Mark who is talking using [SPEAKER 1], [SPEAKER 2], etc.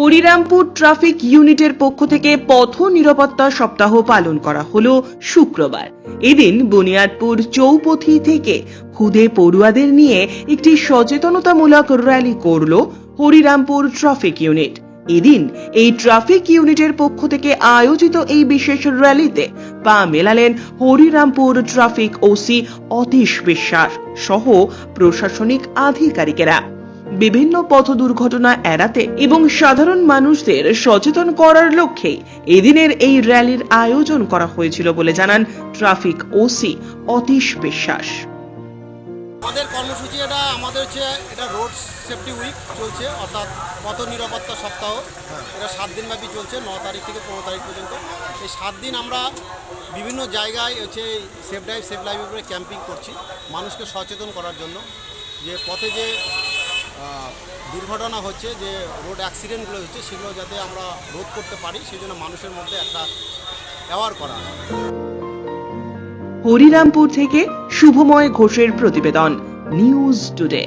[SPEAKER 1] Harirampur traffic ইউনিটের পক্ষ থেকে পথ নিরাপত্তা সপ্তাহ পালন করা হলো শুক্রবার। এদিন বুনিয়াদপুর চৌপথি থেকে খুদে পড়ুয়াদের নিয়ে একটি সচেতনতামূলক র্যালি করল হরিরামপুর ট্রাফিক ইউনিট। এদিন এই ট্রাফিক ইউনিটের পক্ষ থেকে আয়োজিত এই বিশেষ র্যালিতে পা মেলালেন হরিরামপুর ট্রাফিক ওসি অতীশ বিশ্বাস সহ প্রশাসনিক আধিকারিকেরা। বিভিন্ন পথ দুর্ঘটনা এড়াতে এবং সাধারণ মানুষদের সচেতন করার লক্ষ্যে এদিনের এই র্যালির আয়োজন করা হয়েছিল বলে জানান ট্রাফিক ওসি অতীশ বিশ্বাস।
[SPEAKER 2] আমাদের কর্মসূচি এটা, আমাদের হচ্ছে এটা রোড সেফটি উইক চলছে, অর্থাৎ পথ নিরাপত্তা সপ্তাহ। এটা সাত দিনব্যাপী চলছে, ন তারিখ থেকে পনেরো তারিখ পর্যন্ত। এই সাত দিন আমরা বিভিন্ন জায়গায় হচ্ছে সেফ ড্রাইভ, সেফ লাইফের উপরে ক্যাম্পিং করছি, মানুষকে সচেতন করার জন্য। যে পথে যে দুর্ঘটনা হচ্ছে যে রোড অ্যাক্সিডেন্টগুলো হচ্ছে, সেগুলো যাতে আমরা রোধ করতে পারি সেই জন্য মানুষের মধ্যে একটা অ্যাওয়ার করা।
[SPEAKER 1] হরিরামপুর থেকে শুভময় ঘোষের প্রতিবেদন নিউজ টুডে